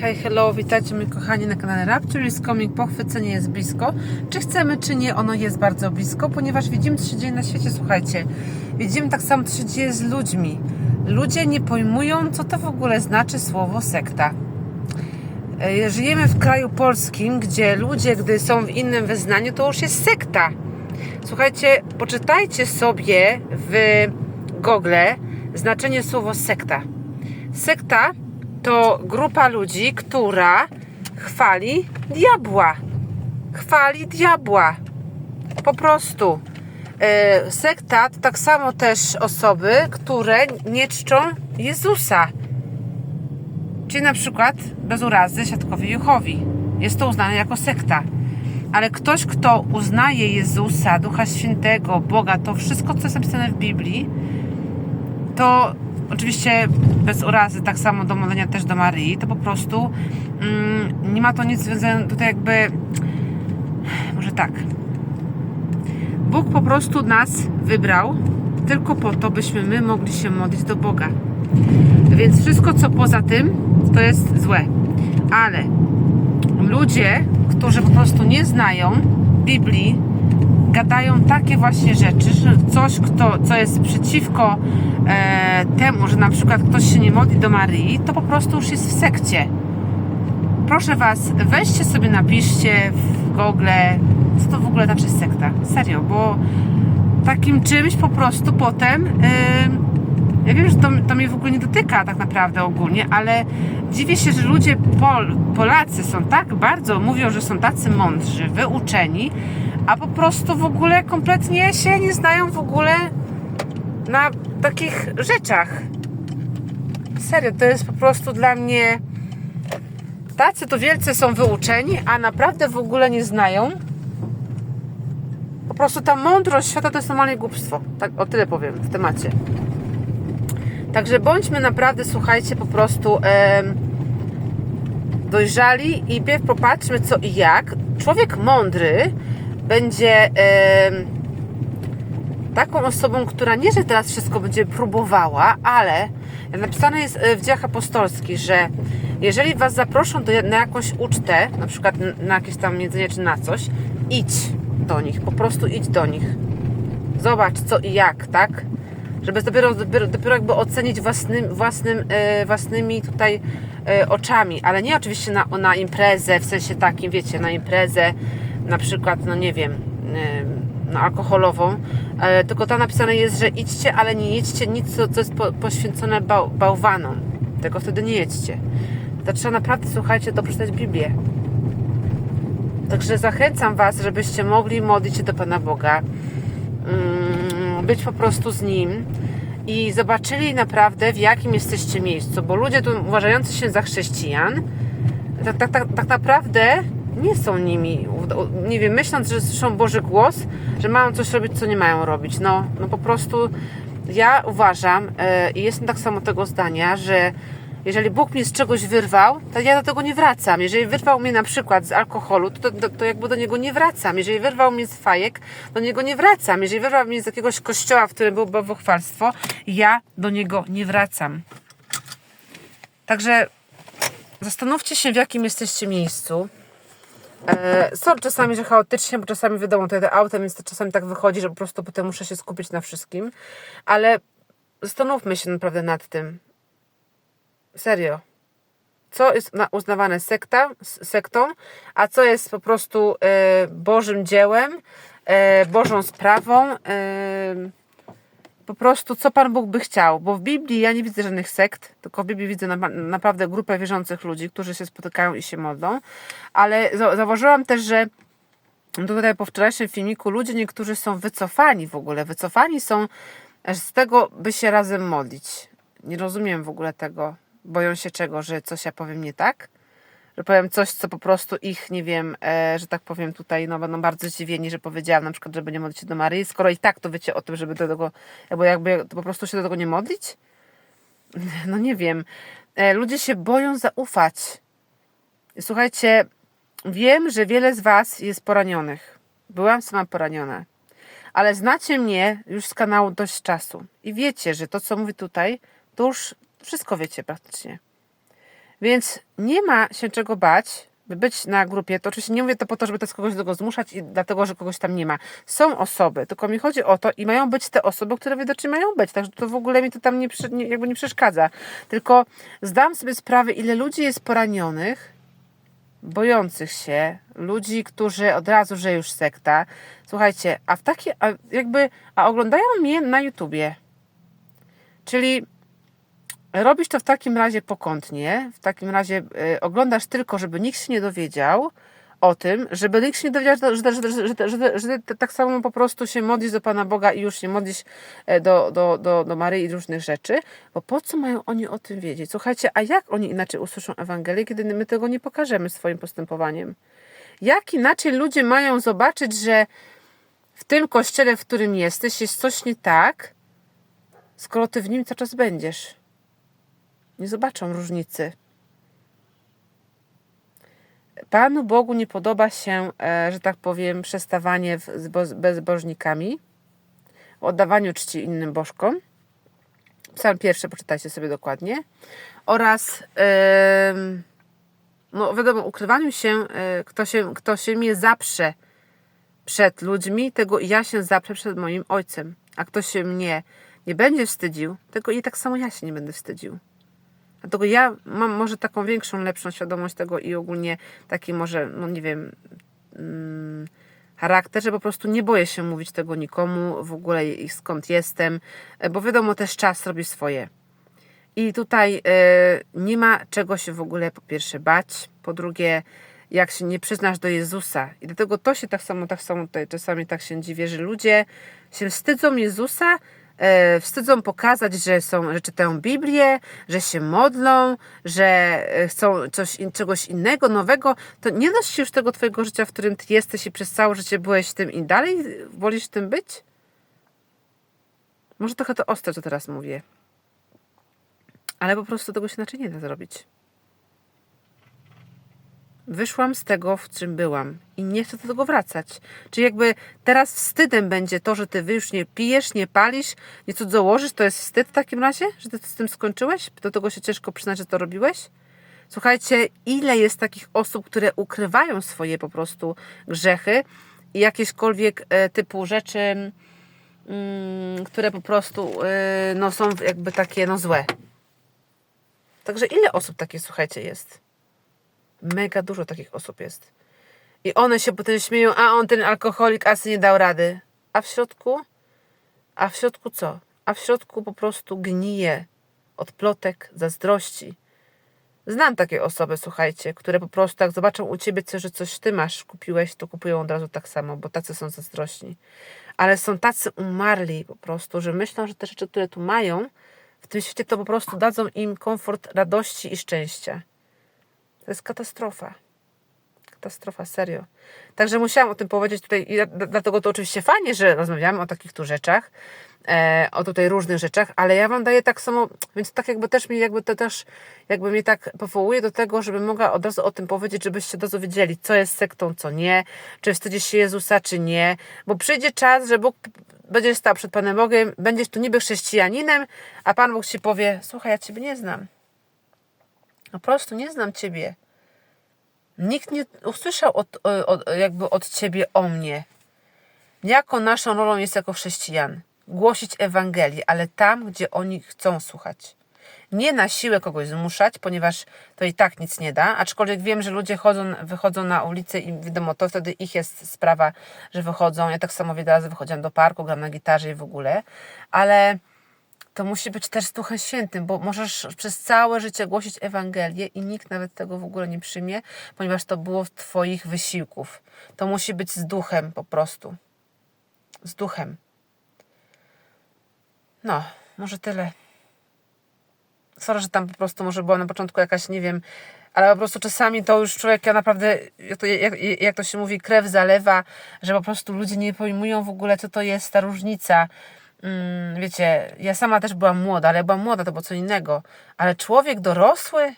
Hej, hello, witajcie moi kochani na kanale Rapture is Coming, pochwycenie jest blisko. Czy chcemy, czy nie, ono jest bardzo blisko, ponieważ widzimy, co się dzieje na świecie, słuchajcie. Widzimy tak samo, co się dzieje z ludźmi. Ludzie nie pojmują, co to w ogóle znaczy słowo sekta. E, Żyjemy w kraju polskim, gdzie ludzie, gdy są w innym wyznaniu, to już jest sekta. Słuchajcie, poczytajcie sobie w Google znaczenie słowo sekta. Sekta to grupa ludzi, która chwali diabła. Chwali diabła. Po prostu. E, Sekta to tak samo też osoby, które nie czczą Jezusa. Czyli na przykład bez urazy Świadkowi Jehowi. Jest to uznane jako sekta. Ale ktoś, kto uznaje Jezusa, Ducha Świętego, Boga, to wszystko, co jest napisane w Biblii, to oczywiście bez urazy, tak samo do modlenia też do Maryi, to po prostu mm, nie ma to nic związane tutaj jakby może tak. Bóg po prostu nas wybrał tylko po to, byśmy my mogli się modlić do Boga. Więc wszystko co poza tym to jest złe. Ale ludzie, którzy po prostu nie znają Biblii gadają takie właśnie rzeczy, że coś, kto, co jest przeciwko e, temu, że na przykład ktoś się nie modli do Maryi, to po prostu już jest w sekcie. Proszę Was, weźcie sobie, napiszcie w Google, co to w ogóle znaczy sekta. Serio, bo takim czymś po prostu potem. Ja wiem, że to, to mnie w ogóle nie dotyka tak naprawdę ogólnie, ale dziwię się, że ludzie, Pol, Polacy są tak bardzo, mówią, że są tacy mądrzy, wyuczeni, a po prostu w ogóle kompletnie się nie znają w ogóle na takich rzeczach. Serio, to jest po prostu dla mnie. Tacy to wielcy są wyuczeni, a naprawdę w ogóle nie znają. Po prostu ta mądrość świata to jest normalnie głupstwo. Tak, o tyle powiem w temacie. Także bądźmy naprawdę, słuchajcie, po prostu em, dojrzali i popatrzmy co i jak. Człowiek mądry będzie taką osobą, która nie, że teraz wszystko będzie próbowała, ale napisane jest e, w dziejach apostolskich, że jeżeli was zaproszą do, na jakąś ucztę, na przykład na jakieś tam jedzenie czy na coś, idź do nich, po prostu idź do nich. Zobacz co i jak, tak? Żeby dopiero, dopiero, dopiero jakby ocenić własnym, własnym, e, własnymi tutaj e, oczami, ale nie oczywiście na, na imprezę, w sensie takim, wiecie, na imprezę, na przykład, no nie wiem, e, no, alkoholową, e, tylko tam napisane jest, że idźcie, ale nie jedźcie nic, co, jest po, poświęcone bał, bałwanom. Tego wtedy nie jedźcie. To trzeba naprawdę, słuchajcie, to przeczytać Biblię. Także zachęcam Was, żebyście mogli modlić się do Pana Boga, mm, być po prostu z Nim i zobaczyli naprawdę, w jakim jesteście miejscu, bo ludzie tu uważający się za chrześcijan, tak, tak, tak, tak naprawdę nie są nimi. Nie wiem, myśląc, że słyszą Boży głos, że mają coś robić, co nie mają robić. No, no po prostu ja uważam e, i jestem tak samo tego zdania, że jeżeli Bóg mnie z czegoś wyrwał, to ja do tego nie wracam. Jeżeli wyrwał mnie na przykład z alkoholu, to, to, to jakby do niego nie wracam. Jeżeli wyrwał mnie z fajek, do niego nie wracam. Jeżeli wyrwał mnie z jakiegoś kościoła, w którym było bałwochwalstwo, ja do niego nie wracam. Także zastanówcie się, w jakim jesteście miejscu. E, sorry czasami, że chaotycznie, bo czasami wiadomo, to jedę autem, więc to czasami tak wychodzi, że po prostu potem muszę się skupić na wszystkim. Ale zastanówmy się naprawdę nad tym. Serio. Co jest na- uznawane sekta, sektą, a co jest po prostu e, Bożym dziełem, e, Bożą sprawą. E, po prostu, co Pan Bóg by chciał. Bo w Biblii ja nie widzę żadnych sekt, tylko w Biblii widzę na, naprawdę grupę wierzących ludzi, którzy się spotykają i się modlą. Ale za- zauważyłam też, że tutaj po wczorajszym filmiku ludzie niektórzy są wycofani w ogóle. Wycofani są aż z tego, by się razem modlić. Nie rozumiem w ogóle tego. Boją się czego, że coś ja powiem nie tak? Że powiem coś, co po prostu ich, nie wiem, e, że tak powiem tutaj, no będą bardzo zdziwieni, że powiedziałam na przykład, żeby nie modlić się do Maryi, skoro i tak to wiecie o tym, żeby do tego, albo jakby po prostu się do tego nie modlić? No nie wiem. E, ludzie się boją zaufać. Słuchajcie, wiem, że wiele z Was jest poranionych. Byłam sama poraniona. Ale znacie mnie już z kanału dość czasu. I wiecie, że to, co mówię tutaj, to już wszystko wiecie praktycznie. Więc nie ma się czego bać, by być na grupie. To oczywiście nie mówię to po to, żeby teraz kogoś do tego zmuszać i dlatego, że kogoś tam nie ma. Są osoby, tylko mi chodzi o to i mają być te osoby, które widocznie mają być. Także to w ogóle mi to tam nie, nie, jakby nie przeszkadza. Tylko zdam sobie sprawę, ile ludzi jest poranionych, bojących się, ludzi, którzy od razu, że już sekta. Słuchajcie, a w takie, a jakby, a oglądają mnie na YouTubie. Czyli robisz to w takim razie pokątnie, w takim razie y, oglądasz tylko, żeby nikt się nie dowiedział o tym, żeby nikt się nie dowiedział, że, że, że, że, tak samo po prostu się modlisz do Pana Boga i już nie modlisz e, do, do, do, do Maryi i różnych rzeczy, bo po co mają oni o tym wiedzieć? Słuchajcie, a jak oni inaczej usłyszą Ewangelię, kiedy my tego nie pokażemy swoim postępowaniem? Jak inaczej ludzie mają zobaczyć, że w tym kościele, w którym jesteś, jest coś nie tak, skoro ty w nim cały czas będziesz? Nie zobaczą różnicy. Panu Bogu nie podoba się, e, że tak powiem, przestawanie z bo- bezbożnikami, oddawaniu czci innym bożkom. Psalm pierwszy, poczytajcie sobie dokładnie. Oraz, em, no wiadomo, ukrywaniu się, e, kto się, kto się mnie zaprze przed ludźmi, tego ja się zaprę przed moim ojcem. A kto się mnie nie będzie wstydził, tego i tak samo ja się nie będę wstydził. Dlatego ja mam może taką większą, lepszą świadomość tego i ogólnie taki może, no nie wiem, mm, charakter, że po prostu nie boję się mówić tego nikomu w ogóle skąd jestem, e, bo wiadomo, też czas robi swoje. I tutaj e, nie ma czego się w ogóle po pierwsze bać, po drugie, jak się nie przyznasz do Jezusa. I dlatego to się tak samo, tak samo tutaj czasami tak się dziwię, że ludzie się wstydzą Jezusa, wstydzą pokazać, że, są, że czytają Biblię, że się modlą, że e, chcą coś, czegoś innego, nowego. To nie dasz się już tego twojego życia, w którym ty jesteś i przez całe życie byłeś tym i dalej wolisz tym być? Może trochę to ostre, co teraz mówię. Ale po prostu tego się inaczej nie da zrobić. Wyszłam z tego, w czym byłam i nie chcę do tego wracać. Czyli jakby teraz wstydem będzie to, że ty już nie pijesz, nie palisz, nie cudzołożysz, to jest wstyd w takim razie, że ty z tym skończyłeś? Do tego się ciężko przyznać, że to robiłeś? Słuchajcie, ile jest takich osób, które ukrywają swoje po prostu grzechy i jakiekolwiek e, typu rzeczy, mm, które po prostu e, no, są jakby takie no, złe. Także ile osób takie, słuchajcie, jest? Mega dużo takich osób jest. I one się potem śmieją, a on ten alkoholik asy nie dał rady. A w środku? A w środku co? A w środku po prostu gnije od plotek, zazdrości. Znam takie osoby, słuchajcie, które po prostu jak zobaczą u ciebie, co, że coś ty masz, kupiłeś, to kupują od razu tak samo, bo tacy są zazdrośni. Ale są tacy umarli po prostu, że myślą, że te rzeczy, które tu mają, w tym świecie to po prostu dadzą im komfort radości i szczęścia. To jest katastrofa. Katastrofa, serio. Także musiałam o tym powiedzieć tutaj i dla- dlatego to oczywiście fajnie, że rozmawiamy o takich tu rzeczach, e, o tutaj różnych rzeczach, ale ja Wam daję tak samo, więc tak jakby też mi jakby to też jakby mnie tak powołuje do tego, żeby mogła od razu o tym powiedzieć, żebyście od razu wiedzieli, co jest sektą, co nie, czy wstydzisz się Jezusa, czy nie, bo przyjdzie czas, że Bóg będzie stał przed Panem Bogiem, będziesz tu niby chrześcijaninem, a Pan Bóg ci powie, słuchaj, ja Ciebie nie znam. Po prostu nie znam Ciebie. Nikt nie usłyszał od, od, jakby od Ciebie o mnie. Jaką naszą rolą jest jako chrześcijan? Głosić Ewangelię, ale tam, gdzie oni chcą słuchać. Nie na siłę kogoś zmuszać, ponieważ to i tak nic nie da. Aczkolwiek wiem, że ludzie chodzą, wychodzą na ulicę i wiadomo, to wtedy ich jest sprawa, że wychodzą. Ja tak samo wiele razy wychodziłam do parku, gram na gitarze i w ogóle. Ale to musi być też z Duchem Świętym, bo możesz przez całe życie głosić Ewangelię i nikt nawet tego w ogóle nie przyjmie, ponieważ to było z Twoich wysiłków. To musi być z Duchem po prostu. Z Duchem. No, może tyle. Sorry, że tam po prostu może była na początku jakaś, nie wiem, ale po prostu czasami to już człowieka naprawdę, jak to, jak, jak to się mówi, krew zalewa, że po prostu ludzie nie pojmują w ogóle, co to jest ta różnica. Mm, wiecie, ja sama też byłam młoda, ale byłam młoda, to było co innego. Ale człowiek dorosły,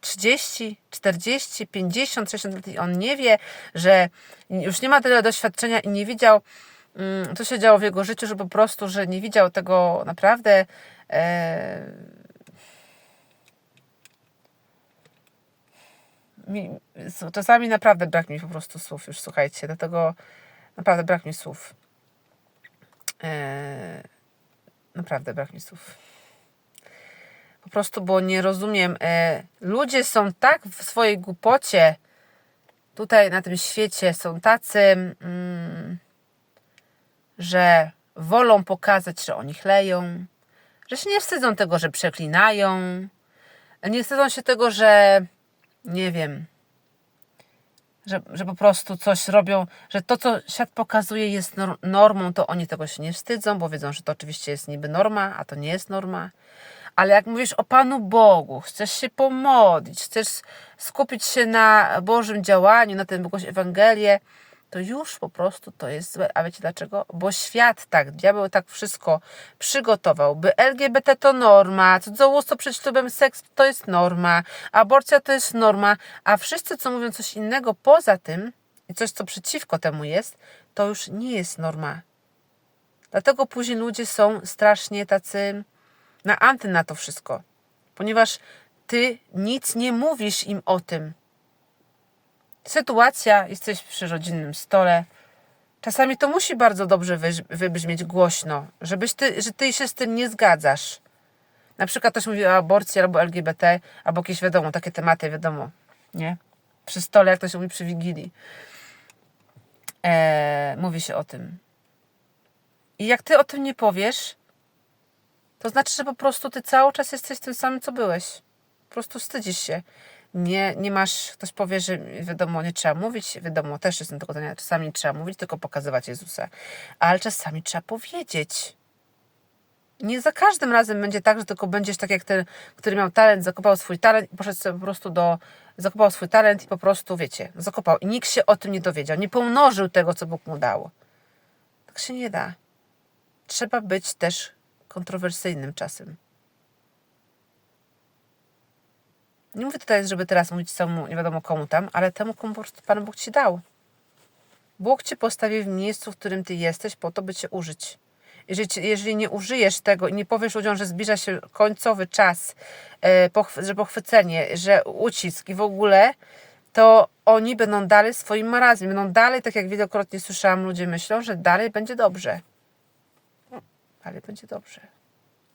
30, 40, 50, 60 lat i on nie wie, że już nie ma tyle doświadczenia i nie widział, mm, co się działo w jego życiu, że po prostu, że nie widział tego naprawdę. E, mi, czasami naprawdę brak mi po prostu słów już, słuchajcie, dlatego naprawdę brak mi słów. Eee, naprawdę brak mi słów. Po prostu, bo nie rozumiem. E, ludzie są tak w swojej głupocie tutaj na tym świecie, są tacy, mm, że wolą pokazać, że oni chleją, że się nie wstydzą tego, że przeklinają, nie wstydzą się tego, że nie wiem, że, że po prostu coś robią, że to, co świat pokazuje, jest nor- normą, to oni tego się nie wstydzą, bo wiedzą, że to oczywiście jest niby norma, a to nie jest norma. Ale jak mówisz o Panu Bogu, chcesz się pomodlić, chcesz skupić się na Bożym działaniu, na tym głos Ewangelię, to już po prostu to jest złe. A wiecie dlaczego? Bo świat tak, diabeł tak wszystko przygotował, by LGBT to norma, cudzołóstwo przed ślubem, seks to jest norma, aborcja to jest norma, a wszyscy, co mówią coś innego poza tym i coś, co przeciwko temu jest, to już nie jest norma. Dlatego później ludzie są strasznie tacy na anty na to wszystko, ponieważ ty nic nie mówisz im o tym. Sytuacja, jesteś przy rodzinnym stole. Czasami to musi bardzo dobrze wybrzmieć głośno, żebyś ty, że ty się z tym nie zgadzasz. Na przykład ktoś mówi o aborcji albo LGBT, albo jakieś wiadomo, takie tematy, wiadomo, nie? Przy stole, jak to się mówi przy Wigilii. E, mówi się o tym. I jak ty o tym nie powiesz, to znaczy, że po prostu ty cały czas jesteś tym samym, co byłeś. Po prostu wstydzisz się. Nie, nie masz, ktoś powie, że wiadomo, nie trzeba mówić, wiadomo, też jestem tego zdania, czasami nie trzeba mówić, tylko pokazywać Jezusa. Ale czasami trzeba powiedzieć. Nie za każdym razem będzie tak, że tylko będziesz tak jak ten, który miał talent, zakopał swój talent i poszedł sobie po prostu do, zakopał swój talent i po prostu, wiecie, zakopał. I nikt się o tym nie dowiedział, nie pomnożył tego, co Bóg mu dał. Tak się nie da. Trzeba być też kontrowersyjnym czasem. Nie mówię tutaj, żeby teraz mówić temu, nie wiadomo komu tam, ale temu, komu po prostu Pan Bóg ci dał. Bóg cię postawił w miejscu, w którym ty jesteś, po to, by cię użyć. Jeżeli, jeżeli nie użyjesz tego i nie powiesz ludziom, że zbliża się końcowy czas, e, że pochwycenie, że ucisk i w ogóle, to oni będą dalej w swoim marazmie. Będą dalej, tak jak wielokrotnie słyszałam, ludzie myślą, że dalej będzie dobrze. Dalej będzie dobrze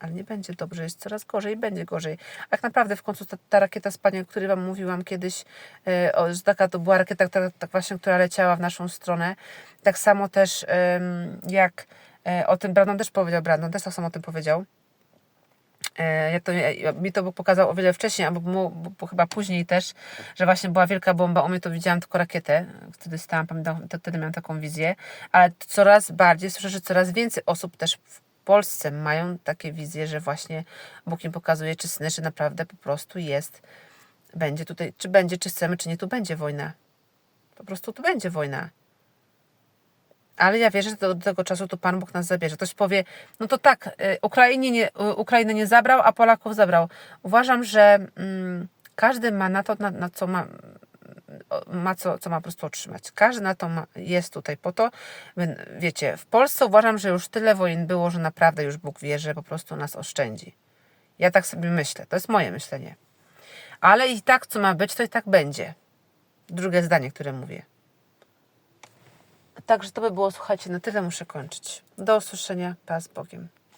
ale nie będzie dobrze, jest coraz gorzej, będzie gorzej. A jak naprawdę w końcu ta, ta rakieta spadnie, o której Wam mówiłam kiedyś, e, o, taka to była rakieta, która, tak właśnie, która leciała w naszą stronę. Tak samo też em, jak e, o tym Brandon też powiedział, Brandon też tak samo o tym powiedział. E, ja to, mi to pokazał o wiele wcześniej, albo mu, bo, chyba później też, że właśnie była wielka bomba. U mnie to widziałam tylko rakietę. Wtedy stałam, pamiętam, to, wtedy miałam taką wizję. Ale coraz bardziej słyszę, że coraz więcej osób też Polsce mają takie wizje, że właśnie Bóg im pokazuje, czy że naprawdę po prostu jest, będzie tutaj, czy będzie, czy chcemy, czy nie, tu będzie wojna. Po prostu tu będzie wojna. Ale ja wierzę, że do, tego czasu to Pan Bóg nas zabierze. Ktoś powie, no to tak, y, Ukrainie nie, y, Ukrainy nie zabrał, a Polaków zabrał. Uważam, że mm, każdy ma na to, na, na co ma, ma co, co ma po prostu otrzymać. Każdy na to ma, jest tutaj po to. Wiecie, w Polsce uważam, że już tyle wojen było, że naprawdę już Bóg wie, że po prostu nas oszczędzi. Ja tak sobie myślę. To jest moje myślenie. Ale i tak, co ma być, to i tak będzie. Drugie zdanie, które mówię. Także to by było, słuchajcie, na tyle muszę kończyć. Do usłyszenia. Pas Bogiem.